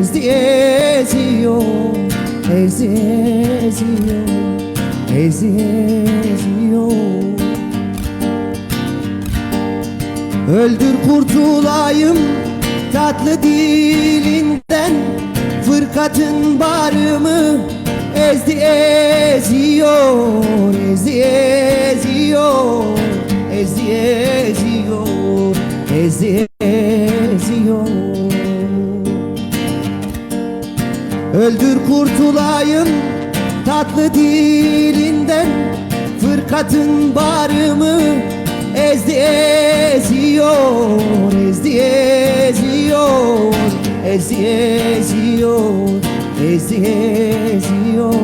Ezdi eziyor Ezi eziyor Ezi eziyor Öldür kurtulayım tatlı dilinden Fırkatın barımı ezdi eziyor Ezdi eziyor Ezdi eziyor Ezdi Öldür kurtulayım tatlı dilinden. Fırkatın barımı ezdi eziyor Ezdi eziyor Ezdi eziyor Ezdi eziyor.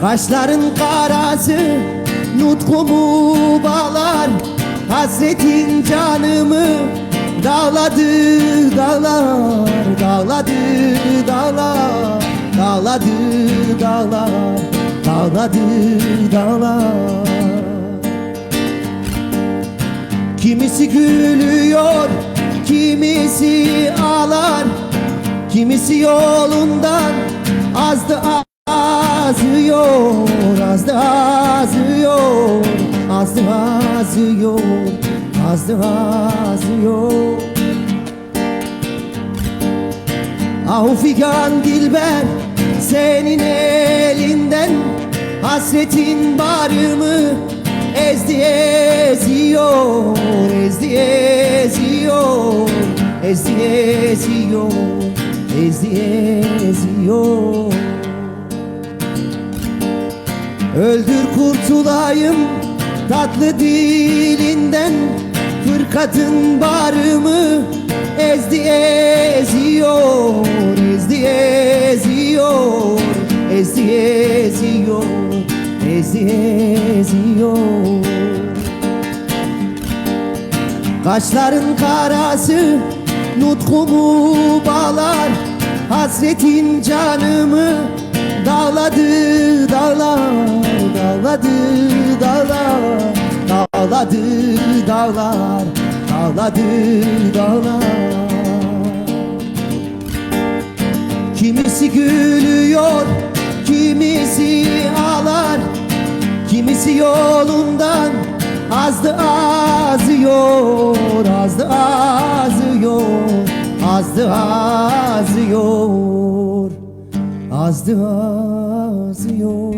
Kaşların karası nutkumu bağlar Hasretin canımı dağladı dağlar Dağladı dağlar. Dağladı dağlar Dağladı dağlar. Kimisi gülüyor Kimisi ağlar. Kimisi yolundan azdı azıyor Azdı azıyor Azdı azıyor Azdı azıyor Ah figan dilber senin elinden Hasretin barımı ezdi eziyor Ezdi eziyor Ezdi eziyor Ezdi eziyor. Öldür kurtulayım tatlı dilinden Fırkatın barımı ezdi eziyor Ezdi eziyor Ezdi eziyor Ezdi eziyor. Kaşların karası nutkumu bağlar Hasretin canımı dağladı dağlar Dağladı dağlar Dağladı dağlar Dağladı dağlar. Kimisi gülüyor Kimisi ağlar Kimisi yolundan azdı azıyor Azdı azıyor Azdı azıyor Azdı azıyor